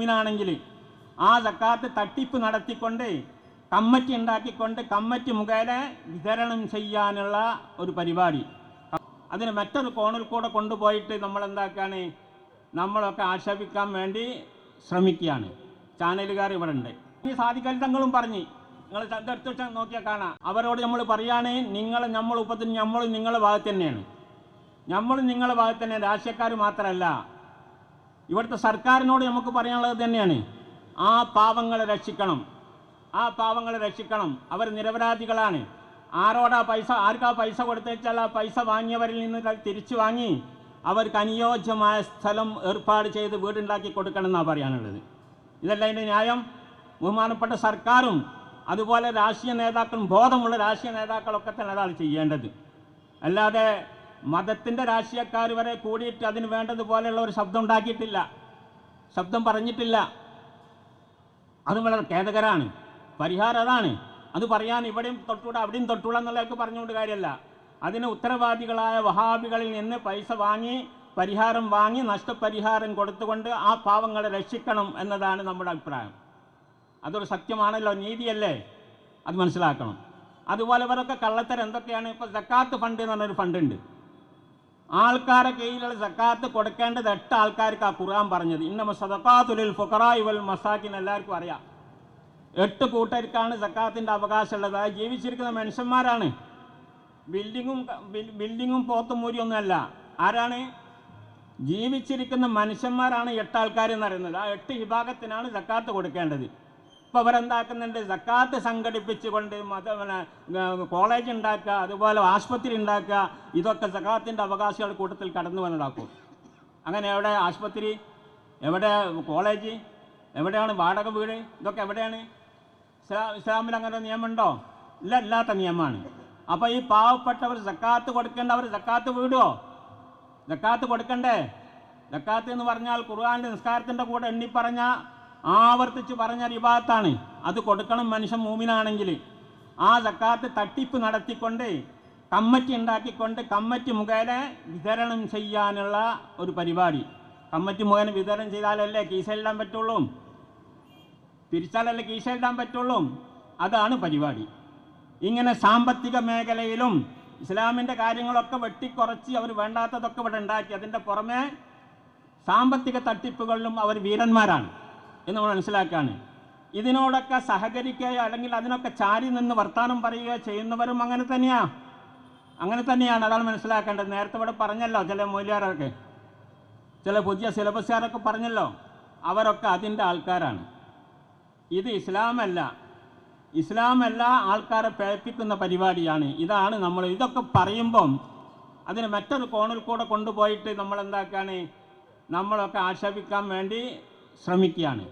മൂമിനാണെങ്കിൽ ആ സക്കാത്ത് തട്ടിപ്പ് നടത്തിക്കൊണ്ട് കമ്മറ്റി ഉണ്ടാക്കിക്കൊണ്ട് കമ്മറ്റി മുഖേന വിതരണം ചെയ്യാനുള്ള ഒരു പരിപാടി. അതിന് മറ്റൊരു കോണിൽ കൂടെ കൊണ്ടുപോയിട്ട് നമ്മൾ എന്താക്കാണ് നമ്മളൊക്കെ ആക്ഷേപിക്കാൻ വേണ്ടി ശ്രമിക്കുകയാണ്. ചാനലുകാർ ഇവിടെ ഉണ്ട്. ഈ സാധിക്കൽ തങ്ങളും പറഞ്ഞ് നിങ്ങൾ എടുത്ത് നോക്കിയാൽ കാണാം. അവരോട് നമ്മൾ പറയുകയാണ് നിങ്ങൾ നമ്മൾ ഉപത്തിന് നമ്മൾ നിങ്ങളുടെ ഭാഗത്ത് തന്നെയാണ്. നമ്മൾ നിങ്ങളുടെ ഭാഗത്ത് തന്നെ രാഷ്ട്രീയക്കാർ മാത്രമല്ല ഇവിടുത്തെ സർക്കാരിനോട് നമുക്ക് പറയാനുള്ളത് തന്നെയാണ് ആ പാവങ്ങളെ രക്ഷിക്കണം ആ പാവങ്ങളെ രക്ഷിക്കണം. അവർ നിരപരാധികളാണ്. ആരോടാ പൈസ ആർക്കാ പൈസ കൊടുത്തേച്ചാൽ ആ പൈസ വാങ്ങിയവരിൽ നിന്ന് തിരിച്ചു വാങ്ങി അവർക്ക് അനുയോജ്യമായ സ്ഥലം ഏർപ്പാട് ചെയ്ത് വീടുണ്ടാക്കി കൊടുക്കണം എന്നാണ് പറയാനുള്ളത്. ഇതല്ല അതിന്റെ ന്യായം. ബഹുമാനപ്പെട്ട സർക്കാരും അതുപോലെ രാഷ്ട്രീയ നേതാക്കളും ബോധമുള്ള രാഷ്ട്രീയ നേതാക്കളൊക്കെ തന്നെ അതാണ് ചെയ്യേണ്ടത്. അല്ലാതെ മതത്തിന്റെ രാഷ്ട്രീയക്കാർ വരെ കൂടിയിട്ട് അതിന് വേണ്ടതുപോലെയുള്ള ഒരു ശബ്ദം ഉണ്ടാക്കിയിട്ടില്ല. ശബ്ദം പറഞ്ഞിട്ടില്ല. അത് വളരെ ഖേദകരാണ്. പരിഹാരം അതാണ്. അത് പറയാൻ ഇവിടെയും തൊട്ടൂടെ അവിടെയും തൊട്ടൂടെ എന്നുള്ളതൊക്കെ പറഞ്ഞുകൊണ്ട് കാര്യമല്ല. അതിന് ഉത്തരവാദികളായ വഹാബികളിൽ നിന്ന് പൈസ വാങ്ങി പരിഹാരം വാങ്ങി നഷ്ടപരിഹാരം കൊടുത്തുകൊണ്ട് ആ പാവങ്ങളെ രക്ഷിക്കണം എന്നതാണ് നമ്മുടെ അഭിപ്രായം. അതൊരു സത്യമാണല്ലോ നീതിയല്ലേ? അത് മനസ്സിലാക്കണം. അതുപോലെ ഇവരൊക്കെ കള്ളത്തരം എന്തൊക്കെയാണ്? ഇപ്പോൾ സക്കാത്ത് ഫണ്ട് എന്ന് പറഞ്ഞൊരു ഫണ്ടുണ്ട്. ആൾക്കാരെ കയ്യിലുള്ള സക്കാത്ത് കൊടുക്കേണ്ടത് എട്ട് ആൾക്കാർക്ക് ആ ഖുർആൻ പറഞ്ഞത്. ഇന്ന സദക്കാത്തുലിൽ ഫുഖറായി വൽ മസാക്കിൻ എല്ലാവർക്കും അറിയാം. എട്ട് കൂട്ടർക്കാണ് സക്കാത്തിന്റെ അവകാശമുള്ളത്. അത് ജീവിച്ചിരിക്കുന്ന മനുഷ്യന്മാരാണ്. ബിൽഡിങ്ങും ബിൽ- ബിൽഡിങ്ങും പോത്തും മൂരിയൊന്നുമല്ല. ആരാണ്? ജീവിച്ചിരിക്കുന്ന മനുഷ്യന്മാരാണ് എട്ട് ആൾക്കാർ എന്ന് പറയുന്നത്. ആ എട്ട് വിഭാഗത്തിനാണ് സക്കാത്ത് കൊടുക്കേണ്ടത്. ഇപ്പോൾ അവരെന്താക്കുന്നുണ്ട് സക്കാത്ത് സംഘടിപ്പിച്ചുകൊണ്ട് മത കോളേജ് ഉണ്ടാക്കുക അതുപോലെ ആശുപത്രി ഉണ്ടാക്കുക ഇതൊക്കെ സക്കാത്തിന്റെ അവകാശികൾ കൂട്ടത്തിൽ കടന്നു വന്നതാക്കും. അങ്ങനെ എവിടെ ആശുപത്രി? എവിടെ കോളേജ്? എവിടെയാണ് വാടക വീട്? ഇതൊക്കെ എവിടെയാണ്? ഇസ്ലാ ഇസ്ലാമിൽ അങ്ങനെ നിയമമുണ്ടോ? ഇല്ല ഇല്ലാത്ത നിയമമാണ്. അപ്പോൾ ഈ പാവപ്പെട്ടവർ സക്കാത്ത് കൊടുക്കേണ്ട അവർ സക്കാത്ത് വീടുമോ സക്കാത്ത് കൊടുക്കണ്ടേ? സക്കാത്ത് എന്ന് പറഞ്ഞാൽ ഖുർആാന്റെ നിസ്കാരത്തിന്റെ കൂടെ എണ്ണി പറഞ്ഞ ആവർത്തിച്ച് പറഞ്ഞ റിവാത്താണ് അത് കൊടുക്കണം മനുഷ്യൻ മൂമിനാണെങ്കിൽ. ആ സക്കാത്ത് തട്ടിപ്പ് നടത്തിക്കൊണ്ട് കമ്മറ്റി ഉണ്ടാക്കിക്കൊണ്ട് കമ്മറ്റി മുഖേന വിതരണം ചെയ്യാനുള്ള ഒരു പരിപാടി. കമ്മറ്റി മുഖേന വിതരണം ചെയ്താലല്ലേ കീശയിലിടാൻ പറ്റുള്ളൂ? തിരിച്ചാലല്ലേ കീശയിലിടാൻ പറ്റുള്ളൂ? അതാണ് പരിപാടി. ഇങ്ങനെ സാമ്പത്തിക മേഖലയിലും ഇസ്ലാമിന്റെ കാര്യങ്ങളൊക്കെ വെട്ടിക്കുറച്ച് അവർ വേണ്ടാത്തതൊക്കെ ഇവിടെ ഉണ്ടാക്കി. അതിന്റെ പുറമെ സാമ്പത്തിക തട്ടിപ്പുകളിലും അവർ വീരന്മാരാണ്. എന്ന് നമ്മൾ മനസ്സിലാക്കുകയാണ് ഇതിനോടൊക്കെ സഹകരിക്കുകയോ അല്ലെങ്കിൽ അതിനൊക്കെ ചാരി നിന്ന് വർത്തമാനം പറയുകയോ ചെയ്യുന്നവരും അങ്ങനെ തന്നെയാണ് അങ്ങനെ തന്നെയാണ്. അതാണ് മനസ്സിലാക്കേണ്ടത്. നേരത്തെ ഇവിടെ പറഞ്ഞല്ലോ ചില മൂല്യാരൊക്കെ ചില പുതിയ സിലബസുകാരൊക്കെ പറഞ്ഞല്ലോ. അവരൊക്കെ അതിന്റെ ആൾക്കാരാണ്. ഇത് ഇസ്ലാമല്ല. ഇസ്ലാമല്ല ആൾക്കാരെ പേപ്പിക്കുന്ന പരിപാടിയാണ്. ഇതാണ് നമ്മൾ ഇതൊക്കെ പറയുമ്പം അതിന് മറ്റൊരു കോണിൽ കൂടെ കൊണ്ടുപോയിട്ട് നമ്മൾ എന്താക്കാണ് നമ്മളൊക്കെ ആക്ഷേപിക്കാൻ വേണ്ടി ശ്രമിക്കുകയാണ്.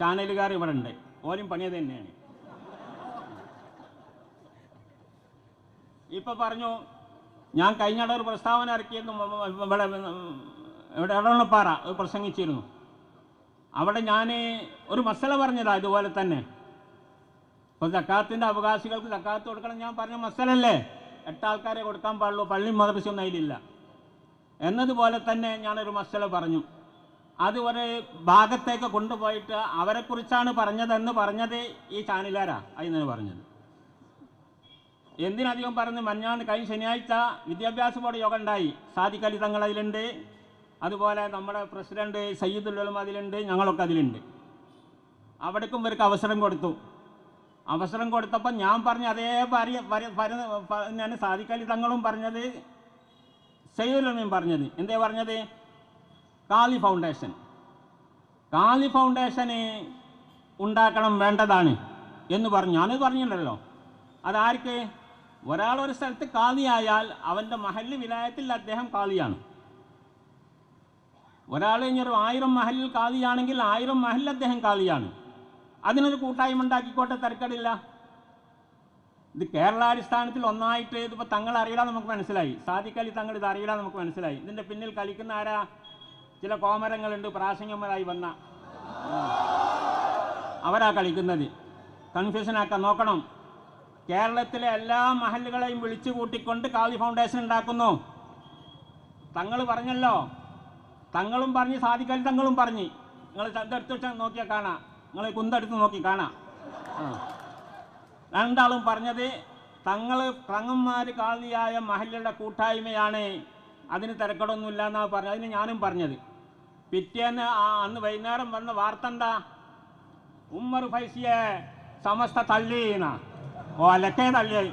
ചാനലുകാർ ഇവിടെ ഉണ്ട് ഓരും പണിയത് തന്നെയാണ്. ഇപ്പൊ പറഞ്ഞു ഞാൻ കഴിഞ്ഞ ഒരു പ്രസ്താവന ഇറക്കിയെന്ന് ഇവിടെ ഇവിടെ ഇടവണ്ണപ്പാറ പ്രസംഗിച്ചിരുന്നു. അവിടെ ഞാൻ ഒരു മസല പറഞ്ഞതാ ഇതുപോലെ തന്നെ. ഇപ്പോൾ സക്കാത്തിന്റെ അവകാശികൾക്ക് സക്കാത്ത് കൊടുക്കണം ഞാൻ പറഞ്ഞ മസലല്ലേ? എട്ട് ആൾക്കാരെ കൊടുക്കാൻ പാടുള്ളൂ പള്ളി മദ്രസയൊന്നും അതിലില്ല. എന്നതുപോലെ തന്നെ ഞാനൊരു മസല പറഞ്ഞു. അത് ഒരു ഭാഗത്തേക്ക് കൊണ്ടുപോയിട്ട് അവരെക്കുറിച്ചാണ് പറഞ്ഞതെന്ന് പറഞ്ഞത് ഈ ചാനലുകാരാ അതിനാണ് പറഞ്ഞത്. എന്തിനധികം പറഞ്ഞ് മഞ്ഞാന്ന് കഴിഞ്ഞ ശനിയാഴ്ച വിദ്യാഭ്യാസ ബോർഡ് യോഗം ഉണ്ടായി. സാദിഖ് അലി തങ്ങൾ അതിലുണ്ട്. അതുപോലെ നമ്മുടെ പ്രസിഡന്റ് സയ്യിദുൽ ഉലമ അതിലുണ്ട്. ഞങ്ങളൊക്കെ അതിലുണ്ട്. അവിടേക്കും ഇവർക്ക് അവസരം കൊടുത്തു. അവസരം കൊടുത്തപ്പോൾ ഞാൻ പറഞ്ഞ അതേ പരി പറഞ്ഞ പരി- പ- ഞാൻ സാദിഖ് അലി തങ്ങളും പറഞ്ഞത് സയ്യിദുൽ ഉലമയും പറഞ്ഞത്. എന്തേ പറഞ്ഞത്? കാലി ഫൗണ്ടേഷൻ കാലി ഫൗണ്ടേഷന് ഉണ്ടാക്കണം വേണ്ടതാണ് എന്ന് പറഞ്ഞു. ഞാനത് പറഞ്ഞിട്ടുണ്ടല്ലോ. അതാർക്ക്? ഒരാൾ ഒരു സ്ഥലത്ത് കാളിയായാൽ അവന്റെ മഹല്ല് വിലായത്തിൽ അദ്ദേഹം കാളിയാണ്. ഒരാൾ ഇനിയൊരു ആയിരം മഹലിൽ കാളിയാണെങ്കിൽ ആയിരം മഹലിൽ അദ്ദേഹം കാളിയാണ്. അതിനൊരു കൂട്ടായ്മ ഉണ്ടാക്കിക്കോട്ടെ തിരക്കടില്ല. ഇത് കേരളാടിസ്ഥാനത്തിൽ ഒന്നായിട്ട് ഇതിപ്പോൾ തങ്ങൾ അറിയില്ല നമുക്ക് മനസ്സിലായി. സാദിക്കലി തങ്ങൾ ഇത് അറിയില്ല നമുക്ക് മനസ്സിലായി. ഇതിന്റെ പിന്നിൽ കളിക്കുന്ന ആരാ? ചില കോമരങ്ങളുണ്ട് പ്രാസംഗന്മാരായി വന്ന. അവരാ കളിക്കുന്നത്. കൺഫ്യൂഷനാക്കാൻ നോക്കണം. കേരളത്തിലെ എല്ലാ മഹലുകളെയും വിളിച്ചു കൂട്ടിക്കൊണ്ട് കാളി ഫൗണ്ടേഷൻ ഉണ്ടാക്കുന്നു. തങ്ങൾ പറഞ്ഞല്ലോ. തങ്ങളും പറഞ്ഞ് സാധിക്കൽ തങ്ങളും പറഞ്ഞ്. നിങ്ങൾ ഇതെടുത്ത് നോക്കിയാൽ കാണാം. നിങ്ങൾ കുന്തെടുത്ത് നോക്കി കാണാം. രണ്ടാളും പറഞ്ഞത് തങ്ങൾ തങ്ങന്മാർ കാളിയായ മഹല്ലുടെ കൂട്ടായ്മയാണ്. അതിന് തിരക്കടൊന്നുമില്ല എന്നാണ് പറഞ്ഞത്. അതിന് ഞാനും പറഞ്ഞത്. പിറ്റേന്ന് ആ അന്ന് വൈകുന്നേരം വന്ന വാർത്ത എന്താ ഉമ്മർ ഫൈസിയെ സമസ്ത ഓ അലക്കേ തള്ളിയായി.